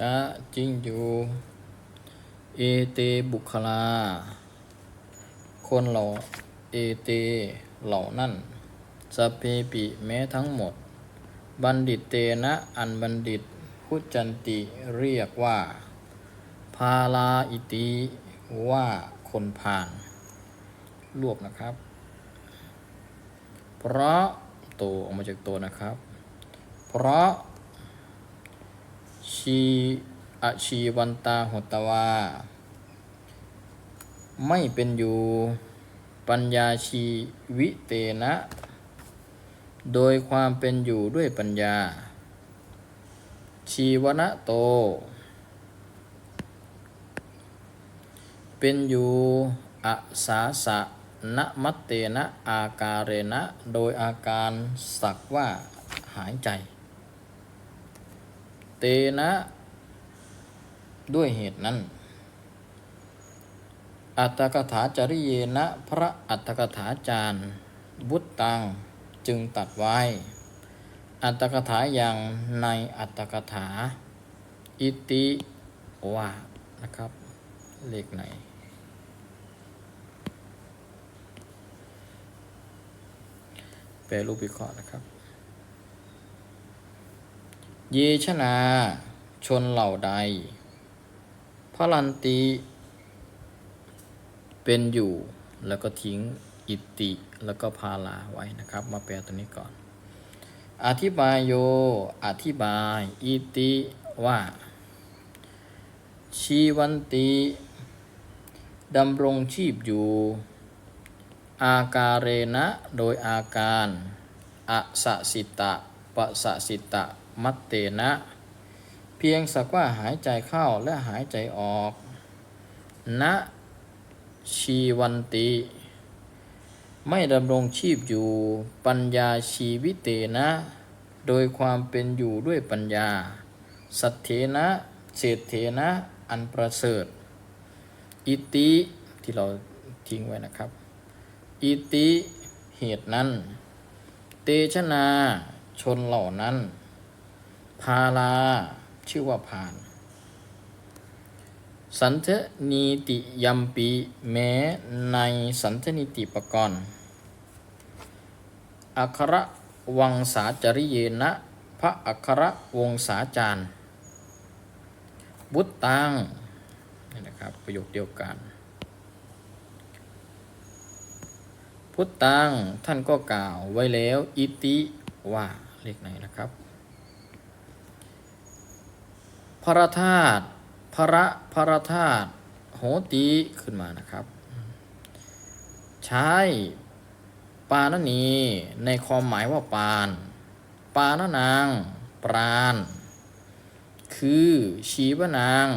จะจริงอยู่ เอเตบุคลา คนเหล่าเอเตเหล่านั่นสเพปิแม้ทั้งหมด บัณฑิตเตนะ อันบัณฑิตพุจันติเรียกว่า พาลาอิติว่าคนผ่าน รวบนะครับ เพราะโตออกมาจากตัวนะครับ เพราะ ชีอชีวันตาหตวา ไม่เป็นอยู่ปัญญาชีวิเตนะ โดยความเป็นอยู่ด้วยปัญญา ชีวนะโต เป็นอยู่อาสาสะนะมัตเตนะอาการเรนะ โดยอาการสักว่าหายใจ นะ ด้วยเหตุนั้น อัตถกถาจริเยนะพระอัตถกถาจารย์บุตตังจึงตัดไว้ อัตถกถาอย่างในอัตถกถา อิติว่านะครับ เลขไหนแปลรูปวิเคราะห์นะครับ ยชนา ชนเหล่าใด พระลันติเป็นอยู่แล้วก็ทิ้งอิติแล้วก็พาลาไว้นะครับ มาแปลตัวนี้ก่อน อธิบายโย อธิบาย อิติว่า ชีวันติดำรงชีพอยู่ อาการเรณะโดยอาการ อสสิตะ ปะสะสิตะมัตเตนะ เพียงสักว่าหายใจเข้าและหายใจออกณชีวันติ ไม่ดำรงชีพอยู่ ปัญญาชีวิเตนะ โดยความเป็นอยู่ด้วยปัญญา สัทเถนะเศรษฐเถนะอันประเสริฐ อิติที่เราทิ้งไว้นะครับ อิติเหตุนั้น เตชนา ชนเหล่านั้น พาลา ชื่อว่าผ่าน สันเทนีติยัมปีแม้ในสันเทนิติปกรณ์อัครวังสาจริเยนะ พระอัครวงศาจารย์บุตตังนี่นะครับ ประโยคเดียวกัน พุทตังท่านก็กล่าวไว้แล้ว อิติว่า เลขไหนนะครับ พระธาตุพระพระธาตุโหติขึ้นมานะครับ ใช้ปานนีในความหมายว่าปาน ปานนางปราณ คือชีวนาง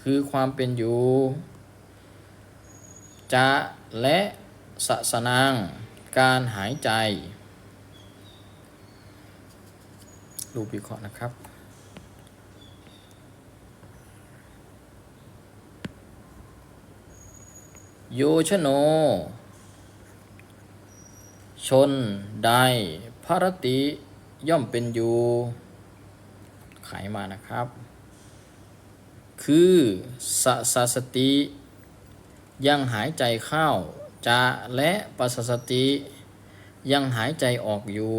คือความเป็นอยู่ จะและสสนาง การหายใจ รูปวิเคราะห์นะครับ โยชโน ชนใดพรติย่อมเป็นอยู่ ขายมานะครับ คือสสสติ ยังหายใจเข้าจะและปัสสติ ยังหายใจออกอยู่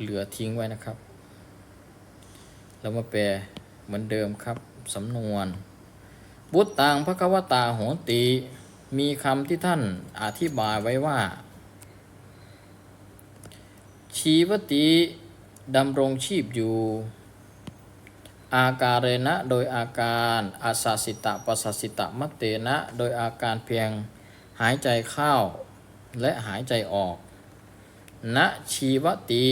เหลือทิ้งไว้นะครับ แล้วมาแปลเหมือนเดิมครับสำนวนบุตตังพระกวตาโหติมีคำที่ท่านอธิบายไว้ว่า ชีวติดำรงชีพอยู่ อาการเรณะโดยอาการอาสาสิตะปัสสสิตะมัตเตนะโดยอาการเพียงหายใจเข้าและหายใจออกณชีวติ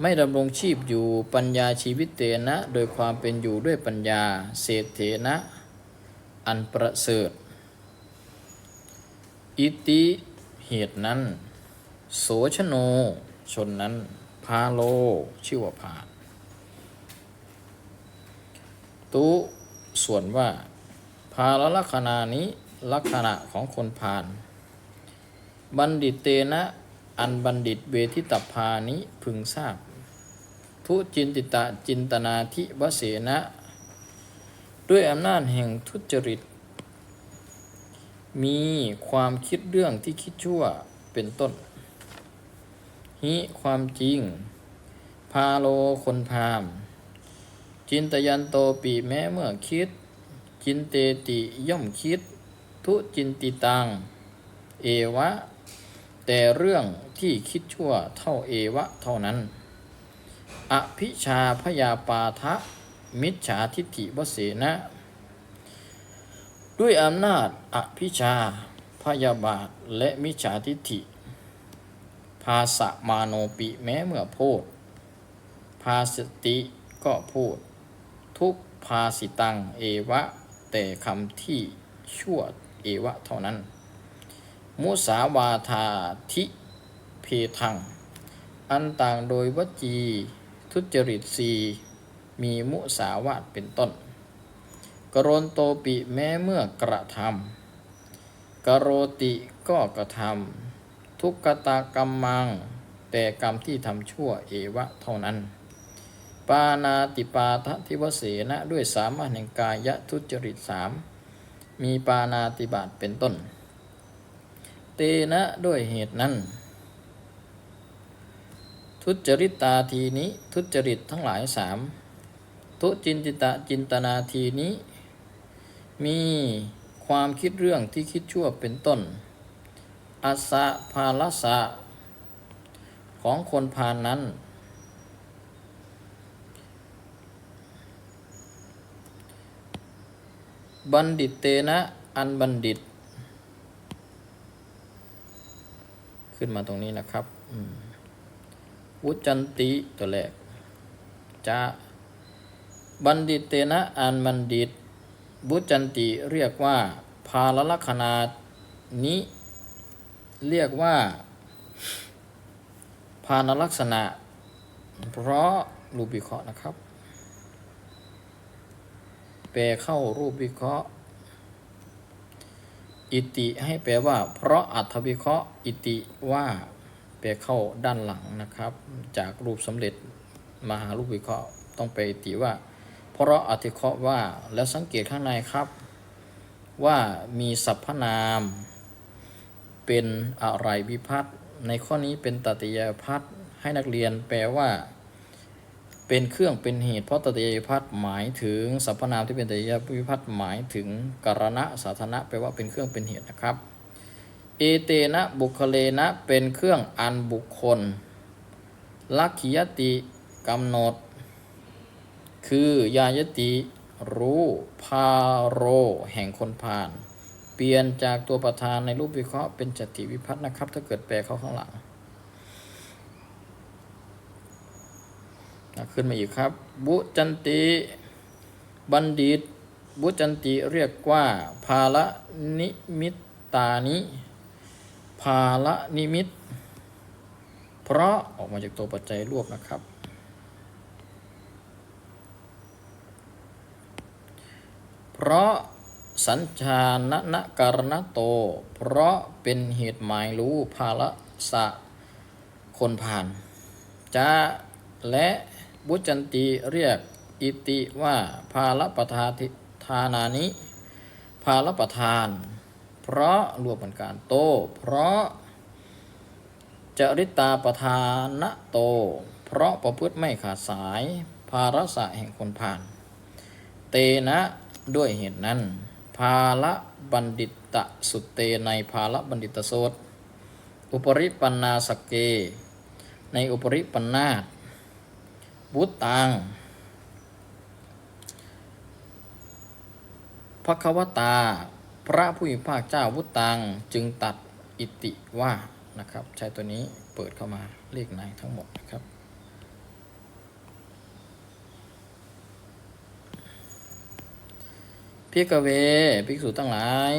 ไม่ดำรงชีพอยู่ปัญญาชีวิตเตนะ โดยความเป็นอยู่ด้วยปัญญาเศรษฐนะ อันประเสริฐ อิติเหตุนั้น โสชโน ชนนั้น พาโล ชื่อว่าพาตุส่วนว่า พาลลักษณะนี้ลักษณะของคนพาลบัณฑิตเตนะอันบัณฑิตเวทิตพานิพึงทราบ ทุจินติตะจินตนาทิวเสนะ ด้วยอำนาจแห่งทุจริต มีความคิดเรื่องที่คิดชั่วเป็นต้น หิความจริง พาโลคนพาม จินตยันโตปีแม้เมื่อคิด จินเตติย่อมคิด ทุจินติตัง เอวะ แต่เรื่องที่คิดชั่วเท่าเอวะเท่านั้น อภิชาพยาปาทะมิจฉาทิฏฐิวเสนะ ด้วยอำนาจอภิชาพยาบาทและมิจฉาทิฏฐิ ภาสะมาโนปิแม้เมื่อพูด ภาสติก็พูด ทุกภาสิตังเอวะ แต่คำที่ชั่วเอวะเท่านั้น มุสาวาทาทิเพทัง อันต่างโดยวจี ทุจริตสีมีมุสาวาทเป็นต้น กรณโตปิแม้เมื่อกระทำกโรติก็กระทำทุกขตากรรมัง แต่กรรมที่ทำชั่วเอวะเท่านั้น ปานาติปาทะทิวเสนะด้วยสามารถแห่งกายทุจริตสามมีปานาติบาตเป็นต้น เตนะด้วยเหตุนั้น ทุจริตตาทีนี้ทุจริตทั้งหลายสามทุจินติตะจินตนาทีนี้ มีความคิดเรื่องที่คิดชั่วเป็นต้นอาสะภาลสะของคนพานนั้น บัณฑิตเตนะอันบัณฑิต ขึ้นมาตรงนี้นะครับ อืม วุจันติตัวแรกจะบัณฑิตเตนะอันบัณฑิตบุจันติเรียกว่า ภาลลักษณานี้ เรียกว่า ภานลักษณะ เพราะรูปวิเคราะห์นะครับแปลเข้ารูปวิเคราะห์ อิติให้แปลว่า เพราะอัตวิเคราะห์ อิติว่า แปเข้าด้านหลังนะครับ จากรูปสำเร็จมาหารูปวิเคราะห์ต้องไปติว่า เพราะอธิเคราะห์ว่าแล้วสังเกตข้างในครับ ว่ามีสรรพนาม เป็นอะไรวิพัตในข้อนี้เป็นตติยพัฒให้นักเรียนแปลว่า เป็นเครื่องเป็นเหตุเพราะตติยพัฒหมายถึงสรรพนามที่เป็นตติยวิพัฒหมายถึงกรณะสาธนะแปลว่าเป็นเครื่องเป็นเหตุนะครับ เอเตนะบุคเลนะเป็นเครื่องอันบุคคล ลักขิยติกำหนด คือยายติรู้พาโร แห่งคนผ่าน เปลี่ยนจากตัวประธานในรูปวิเคราะห์เป็นจติวิพัฒน์นะครับ ถ้าเกิดแปลเข้าข้างหลังขึ้นมาอีกครับ บุจันติ บัณฑิต บุจันติเรียกว่า ภาละนิมิตตานิ ภาละนิมิต เพราะออกมาจากตัวปัจจัยรวบนะครับ เพราะสัญชานะนะการณโต เพราะเป็นเหตุหมายรู้ภาละสะคนผ่านจะและบุจันติเรียกอิติว่าภาละปทาธิทานานิ ภาละประทาน เพราะรวมเป็นการโต เพราะจริตาประธานะโต เพราะประพฤติไม่ขาดสาย ภารสะแห่งคนผ่าน เตนะด้วยเหตุนั้น ภาละบัณฑิตะสุเตในภาละบัณฑิตโสตอุปริปันนาสกเก ในอุปริปันนาตวุตตังพระควตา พระผู้มีภาคเจ้าวุตตังจึงตัดอิติว่านะครับ ใช้ตัวนี้เปิดเข้ามาเลขในทั้งหมดนะครับ พิกเว ภิกษุทั้งหลาย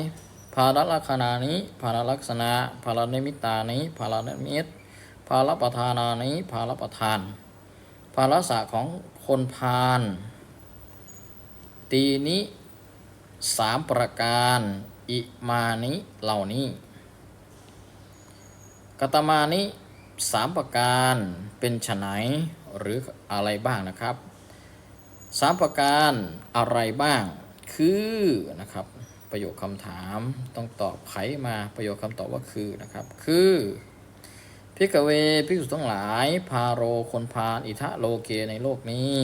ภาระลักษณานี้ ภาระลักษณะ ภาระนิมิตานี้ ภาระนิมิตภาระประธานานี้ ภาระประธาน ภาระสะของคนพาลตีนี้ สามประการ อิมานิเหล่านี้กตมานิสามประการเป็นไนหรืออะไรบ้างนะครับสามประการอะไรบ้าง คือนะครับ ประโยคคำถามต้องตอบไขมาประโยคคำตอบว่าคือนะครับ คือพิกเวพิสุทั้งหลาย พาโรคนพาลอิทะโลเกในโลกนี้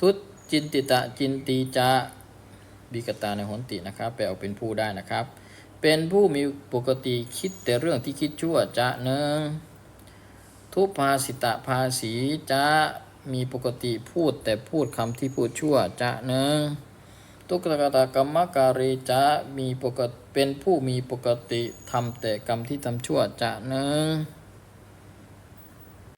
ทุตจินติตะจินตีจะบิกตาในหนตินะครับแปลออกเป็นผู้ได้นะครับ เป็นผู้มีปกติคิดแต่เรื่องที่คิดชั่วจะหนึ่งทุพาสิตะภาสีจะมีปกติพูดแต่พูดคำที่พูดชั่วจะหนึ่งทุกขตากรรมการีจะมีปกติเป็นผู้มีปกติทำแต่กรรมที่ทำชั่วจะหนึ่ง